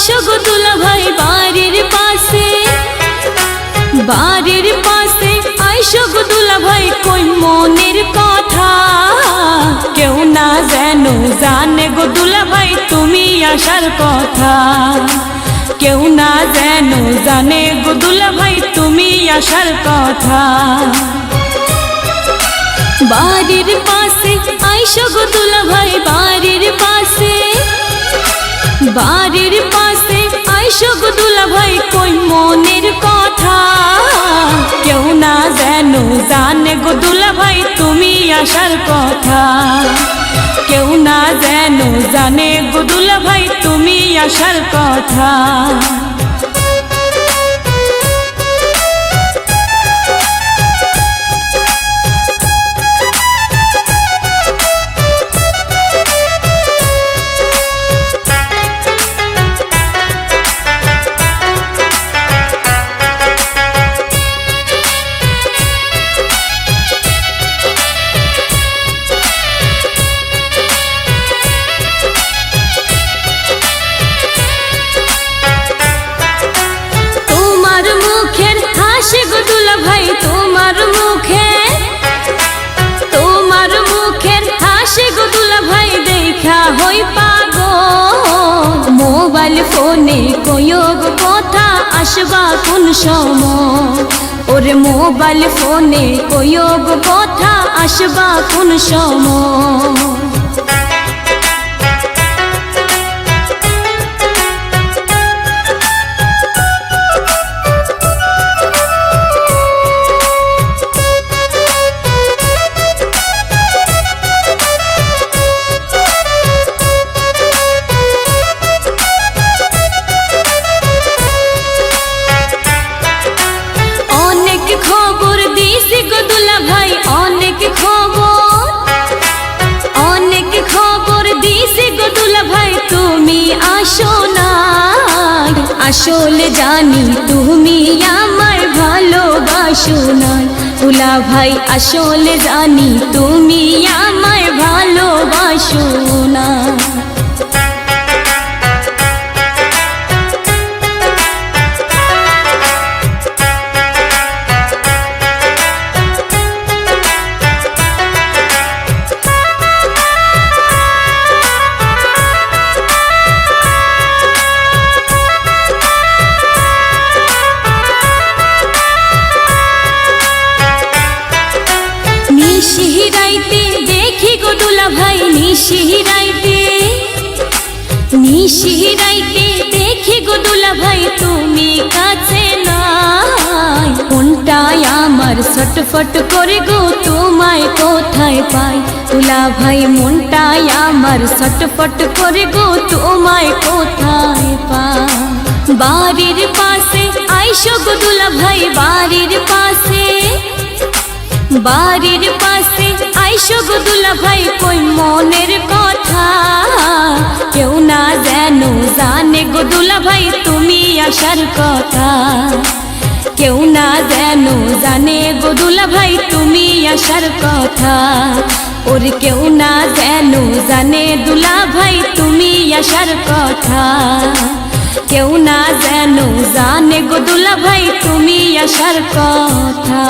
এসো দুলা ভাই বাড়ির পাশে। বাড়ির পাশে আইসো দুলা ভাই কই মনের কথা। কেউ না যেন জানে গো দুলা ভাই, তুমি আসার কথা। কেউ না যেন জানে গো দুলা ভাই, তুমি আসার কথা। বাড়ির পাশে আইসো দুলা ভাই বাড়ির পাশে। বাড়ির জানে গো দুলা ভাই, তুমি আসার কথা। কেউ না যেন জানে গো দুলা ভাই, তুমি আসার কথা। মোবাইল ফোনে কয়োগ কথা আসবা কোন সময়? ওরে মোবাইল ফোনে কয়োগ কথা আসবা কোন সময়? আসলে জানি তুমি আমার ভালোবাসো না উলা ভাই আসল জানি তুমি আমার ভালোবাসো নিশিহিরাইতে দেখি গো দুলা ভাই, তুমি কাছে নাই। কোনটাই আমার ছটফট করে গো, তোমায় কোথায় পাই? দুলা ভাই, মনটাই আমার ছটফট করে গো, তোমায় কোথায় পাই? বাড়ির পাশে আইসো গো দুলা ভাই, বাড়ির পাশে বাড়ির পাশে আইসো ভাই, কই মনের কথা? কেউ না যেন জানে গো ভাই, তুমি আসার কথা। কেউ না যেন জানে গো ভাই, তুমি আসার কথা। ওর কেউ না যেন জানে দুলা ভাই, তুমি আসার কথা। কেউ না যেন জানে গো ভাই, তুমি আসার কথা।